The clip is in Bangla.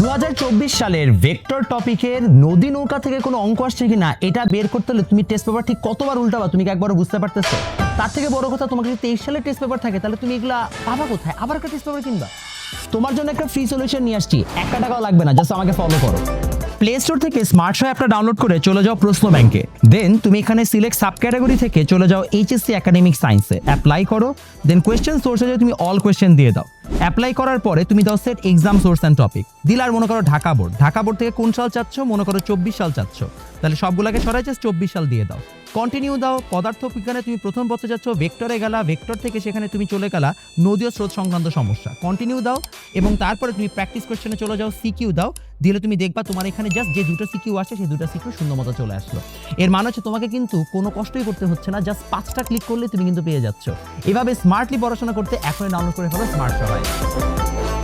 দু হাজার চব্বিশ সালের ভেক্টর টপিকের নদী নৌকা থেকে কোনো অঙ্ক আসছে কিনা, এটা বের করতে হলে তুমি টেস্ট পেপার ঠিক কতবার উল্টাবা, তুমি কি বুঝতে পারতেছো? তার থেকে বড় কথা, তোমাকে যদি তেইশ সালের টেস্ট পেপার থাকে, তাহলে তুমি এগুলা পাবা কোথায়? আবার একটা টেস্ট পেপার কিনবা। তোমার জন্য একটা ফ্রি সলিউশন নিয়ে আসছি। একটা টাকাও লাগবে না জাস্ট আমাকে ফলো করো। প্লে স্টোর থেকে স্মার্ট শো অ্যাপটা ডাউনলোড করে চলে যাও প্রশ্ন ব্যাংকে দেন তুমি এখানে সিলেক্ট সাব ক্যাটাগরি থেকে চলে যাও এইচএসসি একাডেমিক সায়েন্সে অ্যাপ্লাই করো দেন কোয়েশ্চেন সোর্সে তুমি অল কোয়েশ্চেন দিয়ে দাও। অ্যাপ্লাই করার পরে তুমি দাও set exam source and topic দিলে আর মনে করো ঢাকা বোর্ড ঢাকা বোর্ড থেকে কোন সাল চাচ্ছ? মনে করো চব্বিশ সাল চাচ্ছ। তাহলে সবগুলোকে সরাই জাস্ট চব্বিশ সাল দিয়ে দাও। কন্টিনিউ দাও। পদার্থ বিজ্ঞানে তুমি প্রথম পথে যাচ্ছ ভেক্টরে গেলা ভেক্টর থেকে সেখানে তুমি চলে গেলা, নদীয় স্রোত সংক্রান্ত সমস্যা। কন্টিনিউ দাও এবং তারপরে তুমি প্র্যাকটিস কোশ্চেনে চলে যাও সিকিউ দাও। দিলে তুমি দেখবা তোমার এখানে জাস্ট যে দুটো সিকিউ আসে সেই দুটো সিকিউ শূন্য মতো চলে আসলো। এর মানে হচ্ছে তোমাকে কিন্তু কোনো কষ্টই করতে হচ্ছে না জাস্ট পাঁচটা ক্লিক করলে তুমি কিন্তু পেয়ে যাচ্ছ। এভাবে স্মার্টলি পড়াশোনা করতে এখনই ডাউনলোড করে ফেলো স্মার্ট さい。